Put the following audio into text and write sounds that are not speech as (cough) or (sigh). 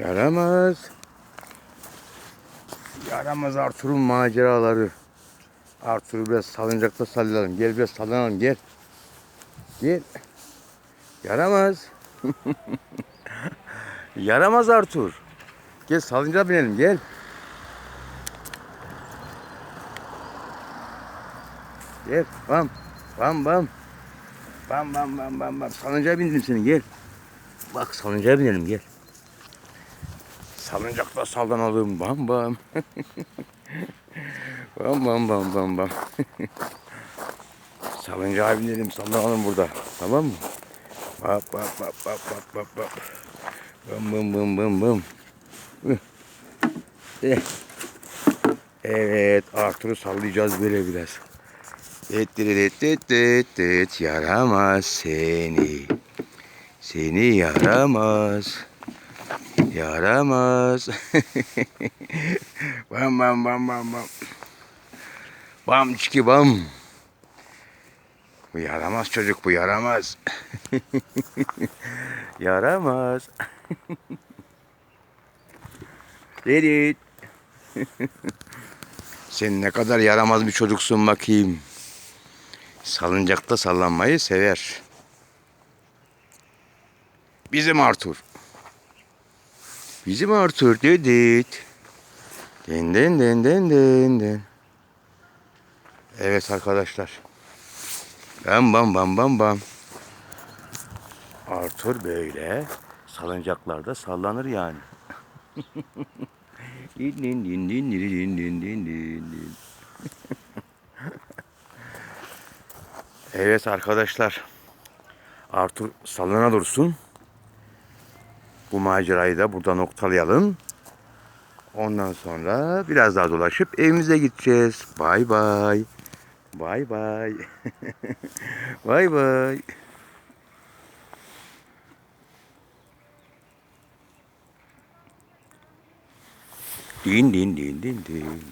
Yaramaz. Yaramaz Arthur'un maceraları. Arthur'u biraz salıncakta sallayalım. Gel biraz sallanalım gel. Gel. Yaramaz. (laughs) Yaramaz Arthur. Gel salıncağa binelim gel. Gel bam bam bam. Bam bam bam bam bam. Salıncağa bindim seni gel. Bak salıncağa binelim gel. Salıncakta sallanalım (laughs) bam bam. bam bam bam bam (laughs) bam. Salıncağa binelim sallanalım burada. Tamam mı? Bap bap bap bap bap bap bap. Bım bım bım bım bım. Hıh. Eh. Evet Arthur'u sallayacağız böyle biraz. Et et et et et yaramaz seni. Seni yaramaz. Yaramaz. bam bam bam bam bam. Bam çiki bam. Bu yaramaz çocuk bu yaramaz. (laughs) yaramaz. (laughs) Derit. (laughs) Sen ne kadar yaramaz bir çocuksun bakayım. Salıncakta sallanmayı sever. Bizim Arthur. Bizim Arthur dedik. Den den den den den den. Evet arkadaşlar. Bam bam bam bam bam. Arthur böyle salıncaklarda sallanır yani. (laughs) din din din din din din din din din. Evet arkadaşlar. Arthur sallana dursun. Bu macerayı da burada noktalayalım. Ondan sonra biraz daha dolaşıp evimize gideceğiz. Bay bay. Bay bay. (laughs) bay bay. Din din din din din.